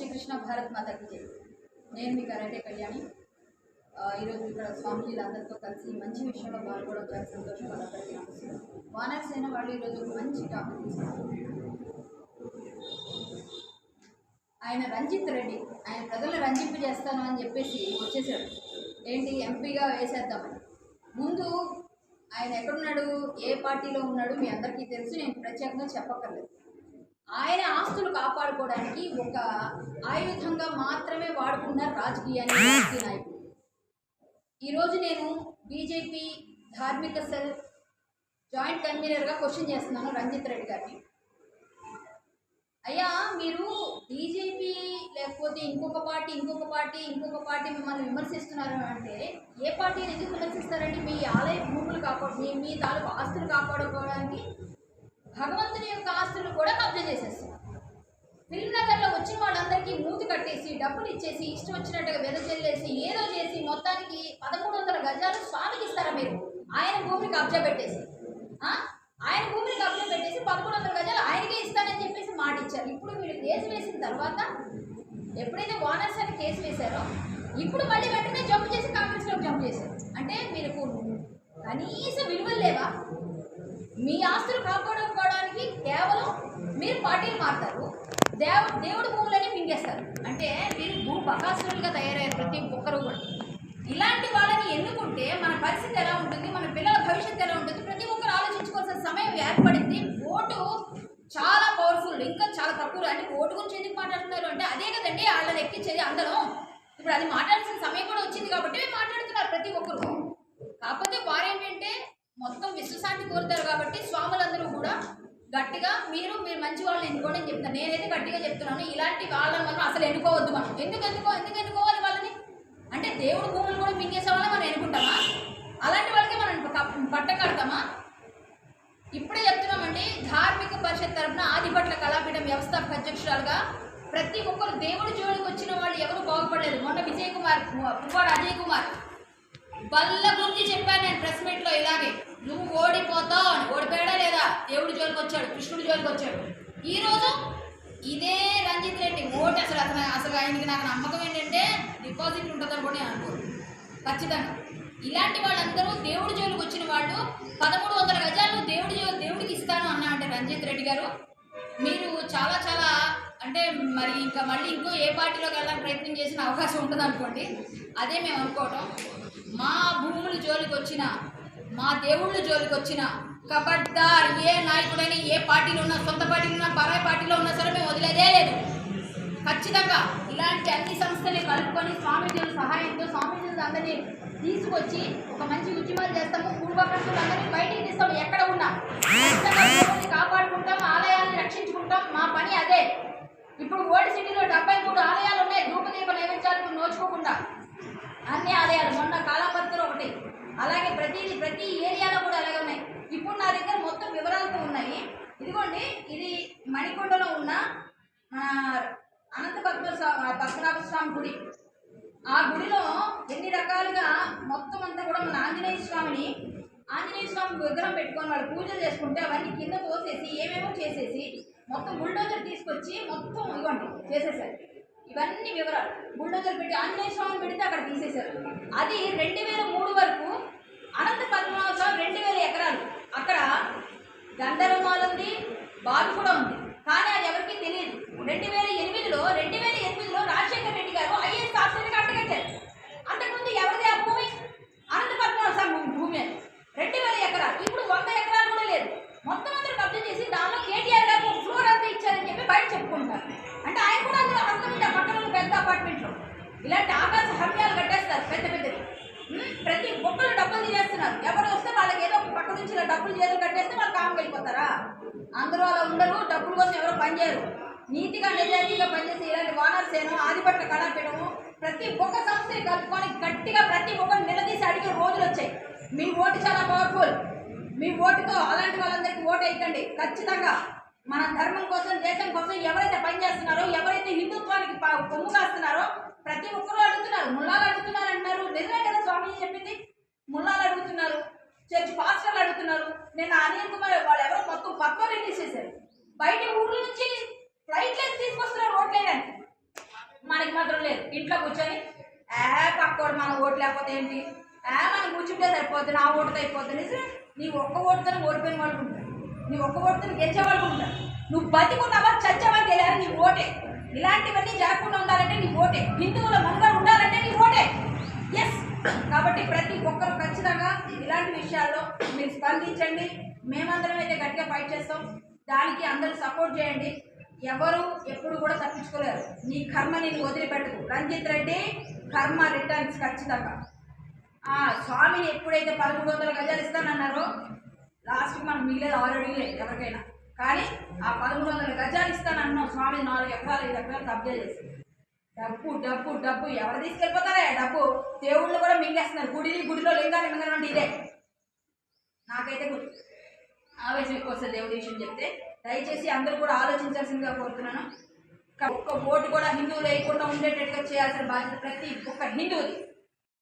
భారత్ మాతకి జై. నేను మీ కరాటే కళ్యాణి. ఈరోజు ఇక్కడ స్వామిజీలు అందరితో కలిసి మంచి విషయంలో పాల్గొనడం చాలా సంతోషం వాళ్ళందరికీ నమస్కారం వాళ్ళు ఈరోజు ఒక మంచి టాపిక్ తీసుకున్నారు. ఆయన రంజిత్ రెడ్డి ఆయన ప్రజలు రంజింపు చేస్తాను అని చెప్పేసి వచ్చేసాడు. ఏంటి? ఎంపీగా వేసేద్దామని. ముందు ఆయన ఎక్కడున్నాడు? ఏ పార్టీలో ఉన్నాడు? మీ అందరికీ తెలుసు. నేను ప్రత్యేకంగా చెప్పక్కర్లేదు. ఆయన ఆస్తులు కాపాడుకోవడానికి ఒక ఆయుధంగా మాత్రమే వాడుకున్నారు రాజకీయాన్ని రాజకీయ నాయకులు ఈరోజు నేను బీజేపీ ధార్మిక సెల్ జాయింట్ కన్వీనర్గా క్వశ్చన్ చేస్తున్నాను రంజిత్ రెడ్డి గారిని. అయ్యా మీరు బీజేపీ లేకపోతే ఇంకొక పార్టీ ఇంకొక పార్టీ ఇంకొక పార్టీ మిమ్మల్ని విమర్శిస్తున్నారు అంటే ఏ పార్టీని ఎందుకు విమర్శిస్తారండి? మీ ఆలయ భూములు కాపాడు మీ మీ తాలూకు ఆస్తులు కాపాడుకోవడానికి భగవంతుని యొక్క ఆస్తులు కూడా కబ్జా చేసేస్తున్నారు ఫిల్మ్ నగర్లో వచ్చిన వాళ్ళందరికీ మూతి కట్టేసి డబ్బులు ఇచ్చేసి ఇష్టం వచ్చినట్టుగా వెదజల్లేసి ఏదో చేసి మొత్తానికి పదమూడు వందల గజాలు స్వామికి ఇస్తారా మీరు? ఆయన భూమిని కబ్జా పెట్టేసి. ఆయన భూమిని కబ్జా పెట్టేసి పదమూడు వందల గజాలు ఆయనకే ఇస్తానని చెప్పేసి మాట ఇచ్చారు. ఇప్పుడు వీళ్ళు కేసు వేసిన తర్వాత ఎప్పుడైతే ఓనర్స్ అని కేసు వేశారో ఇప్పుడు మళ్ళీ వెంటనే జంప్ చేసి కాంగ్రెస్లోకి జంప్ చేశారు. అంటే మీరు కనీస విలువలు లేవా? మీ ఆస్తులు కాపాడుకోవడానికి మీరు పార్టీలు మారుతారు దేవ దేవుడు భూములని మింగేస్తారు. అంటే మీరు భూ బకాసురులుగా తయారయ్యారు ప్రతి ఒక్కరు కూడా. ఇలాంటి వాళ్ళని ఎన్నుకుంటే మన పరిస్థితి ఎలా ఉంటుంది మన పిల్లల భవిష్యత్తు ఎలా ఉంటుంది ప్రతి ఒక్కరు ఆలోచించుకోవాల్సిన సమయం ఏర్పడింది. ఓటు చాలా పవర్ఫుల్ ఇంకా చాలా తక్కువ. అంటే ఓటు గురించి ఎందుకు మాట్లాడుతున్నారు అంటే అదే కదండి వాళ్ళని ఎక్కించేది అందరం. ఇప్పుడు అది మాట్లాడాల్సిన సమయం కూడా వచ్చింది కాబట్టి మాట్లాడుతున్నారు ప్రతి ఒక్కరు. కాకపోతే వారేంటంటే మొత్తం విశ్వశాంతి కోరుతారు కాబట్టి స్వాములందరూ కూడా గట్టిగా మీరు మీరు మంచి వాళ్ళని ఎన్నుకోండి అని చెప్తాను నేనైతే గట్టిగా చెప్తున్నాను ఇలాంటి వాళ్ళని మనం అసలు ఎన్నుకోవద్దు మనం. ఎందుకు ఎందుకో ఎందుకు ఎన్నుకోవాలి వాళ్ళని? అంటే దేవుడు భూములు కూడా మింగేసే వాళ్ళని మనం ఎన్నుకుంటామా? అలాంటి వాళ్ళకి మనం పట్టకడతామా పట్ట కడతామా? ఇప్పుడే చెప్తున్నామండి ధార్మిక పరిషత్ తరపున ఆదిపట్ల కళాపీఠం వ్యవస్థాపక అధ్యక్షురాలుగా ప్రతి ఒక్కరు దేవుడి జోడికి వచ్చిన వాళ్ళు ఎవరు బాగుపడలేదు. మొన్న విజయ్ కుమార్ పువ్వాడ అజయ్ కుమార్. బల్ల గురించి చెప్పారు నేను ప్రెస్ మీట్లో ఇలాగే నువ్వు ఓడిపోతావు అని ఓడిపోయాడా లేదా దేవుడి జోలికి వచ్చాడు కృష్ణుడి జోలికి వచ్చాడు. ఈరోజు ఇదే రంజిత్ రెడ్డి. ఓటు అసలు అతను అసలు ఆయనకి నాకు నమ్మకం ఏంటంటే డిపాజిట్ ఉంటుందని కూడా నేను అనుకోను. ఖచ్చితంగా. ఇలాంటి వాళ్ళందరూ దేవుడి జోలికి వచ్చిన వాళ్ళు పదమూడు వందల గజాలు దేవుడి జో దేవుడికి ఇస్తాను అన్నా అంటే రంజిత్ రెడ్డి గారు. మీరు చాలా చాలా అంటే మరి ఇంకా మళ్ళీ ఇంకో ఏ పార్టీలోకి వెళ్ళడానికి ప్రయత్నం చేసిన అవకాశం ఉంటుంది అనుకోండి. అదే మేము అనుకోవటం. మా భూముల జోలికి వచ్చిన మా దేవుళ్ళ జోలికి వచ్చిన కబడ్దార్ ఏ నాయకుడైనా ఏ పార్టీలో ఉన్నా సొంత పార్టీలో ఉన్నా పరాయి పార్టీలో ఉన్నా సరే మేము వదిలేదే లేదు. ఖచ్చితంగా ఇలాంటి అన్ని సంస్థల్ని కలుపుకొని స్వామీజీల సహాయంతో స్వామీజీలు అందరినీ తీసుకొచ్చి ఒక మంచి ఉద్యమాలు చేస్తాము. పూర్వకర్తలు అందరినీ బయటికి తీస్తాము. ఎక్కడ ఉన్నా. కాపాడుకుంటాం ఆలయాలను రక్షించుకుంటాం. మా పని అదే. ఇప్పుడు ఓల్డ్ సిటీలో డెబ్బై మూడు ఆలయాలు ఉన్నాయి. ధూపదీప నైవేద్యాలకు నోచుకోకుండా. అన్ని ఆలయాలు. మొన్న కాలం అలాగే ప్రతిది ప్రతి ఏరియాలో కూడా అలాగే ఉన్నాయి. ఇప్పుడు నా దగ్గర మొత్తం వివరాలతో ఉన్నాయి. ఇదిగోండి ఇది మణికొండలో ఉన్న అనంత పద్మ పద్మనాభ స్వామి గుడి. ఆ గుడిలో ఎన్ని రకాలుగా మొత్తం అంతా కూడా మన ఆంజనేయ స్వామిని ఆంజనేయ స్వామి విగ్రహం పెట్టుకొని వాళ్ళు పూజలు చేసుకుంటే అవన్నీ కింద తోసేసి ఏమేమో చేసేసి మొత్తం బుల్డోజర్ తీసుకొచ్చి మొత్తం ఇవ్వండి చేసేసారు. ఇవన్నీ వివరాలు. బుల్డోజర్ పెట్టి ఆంజనేయ స్వామిని పెడితే అక్కడ తీసేశారు. అది రెండు వేల మూడు వరకు అనంత పద్మనాభ స్వామి రెండు వేల ఎకరాలు. అక్కడ గంధర్వమాల ఉంది బావి కూడా ఉంది. కానీ అది ఎవరికీ తెలియదు. రెండు వేల ఎనిమిదిలో రెండు వేల ఎనిమిదిలో రాజశేఖర రెడ్డి గారు పక్క నుంచి ఇలా డబ్బులు చేతులు కట్టేస్తే వాళ్ళు కామ్ వెళ్ళిపోతారా? అందరూ అలా ఉండరు డబ్బుల కోసం ఎవరు పనిచేయరు నీతిగా నిజాయితీగా పనిచేసి ఇలాంటి వానర్సేను ఆదిపట్ల కళాపీఠము ప్రతి ఒక్క సంస్థని కలుపుకొని గట్టిగా ప్రతి ఒక్కరు నిలదీసి అడిగే రోజులు వచ్చాయి. మీ ఓటు చాలా పవర్ఫుల్ మీ ఓటుతో అలాంటి వాళ్ళందరికీ ఓటు వేయకండి. ఖచ్చితంగా. మన ధర్మం కోసం దేశం కోసం ఎవరైతే పనిచేస్తున్నారో ఎవరైతే హిందుత్వానికి ప- కొమ్ము కాస్తున్నారో ప్రతి ఒక్కరూ అడుగుతున్నారు. ముల్లాలు అడుగుతున్నారు అంటున్నారు. నిజమే కదా స్వామీజీ చెప్పింది? ముల్లాలు అడుగుతున్నారు. చర్చ్ పాస్టర్లు అడుగుతున్నారు. నేను అనిల్ కుమార్ వాళ్ళు ఎవరో మొత్తం పక్క రిలీజ్ చేశారు బయట ఊర్ల నుంచి ఫ్లైట్ లేసి తీసుకొస్తున్నారు ఓట్లేయడానికి మనకి మాత్రం లేదు. ఇంట్లో కూర్చొని ఏ పక్కోడు మన ఓటు లేకపోతే ఏంటి? ఏ మనం కూర్చుంటే సరిపోద్ది నా ఓటుతో అయిపోతుంది నీ ఒక్క ఓటుతో ఓడిపోయిన వాళ్ళు ఉంటారు. నీ ఒక్క ఓటుతో గెలిచే వాళ్ళు ఉంటారు. నువ్వు బతికున్నావా చచ్చావా గెలారు నీ ఓటే. ఇలాంటివన్నీ జరగకుండా ఉండాలంటే నీ ఓటే. హిందువుల మనుగడ ఉండాలంటే నీ ఓటే. ఎస్ కాబట్టి ప్రతి ఒక్కరు ఖచ్చితంగా ఇలాంటి విషయాల్లో మీరు స్పందించండి. మేమందరం అయితే గట్టిగా ఫైట్ చేస్తాం. దానికి అందరూ సపోర్ట్ చేయండి. ఎవరు ఎప్పుడు కూడా తప్పించుకోలేరు. నీ కర్మ నేను వదిలిపెట్టకు. రంజిత్ రెడ్డి కర్మ రిటర్న్స్ ఖచ్చితంగా. ఆ స్వామిని ఎప్పుడైతే పదమూడు వందల గజాలు ఇస్తానన్నారో లాస్ట్కి మనకు మిగిలేదు ఆల్రెడీ లేదు ఎవరికైనా. కానీ ఆ పదమూడు వందల గజాలు ఇస్తానన్నాం. స్వామి నాలుగు ఎకరాలు ఐదు ఎకరాలు కబ్జా చేసి. డబ్బు డబ్బు డబ్బు. ఎవరు తీసుకెళ్ళిపోతారా? డబ్బు. దేవుళ్ళు కూడా మింగేస్తున్నారు. గుడిని గుడిలో లింగాన్ని మింగడం ఇదే. నాకైతే ఆవేశం ఎక్కువ వస్తుంది దేవుడి విషయం చెప్తే. దయచేసి అందరూ కూడా ఆలోచించాల్సిందిగా కోరుతున్నాను. ఒక్క ఓటు కూడా హిందువులు వేయకుండా ఉండేటట్టుగా చేయాల్సిన బాధ్యత ప్రతి ఒక్క హిందువుది.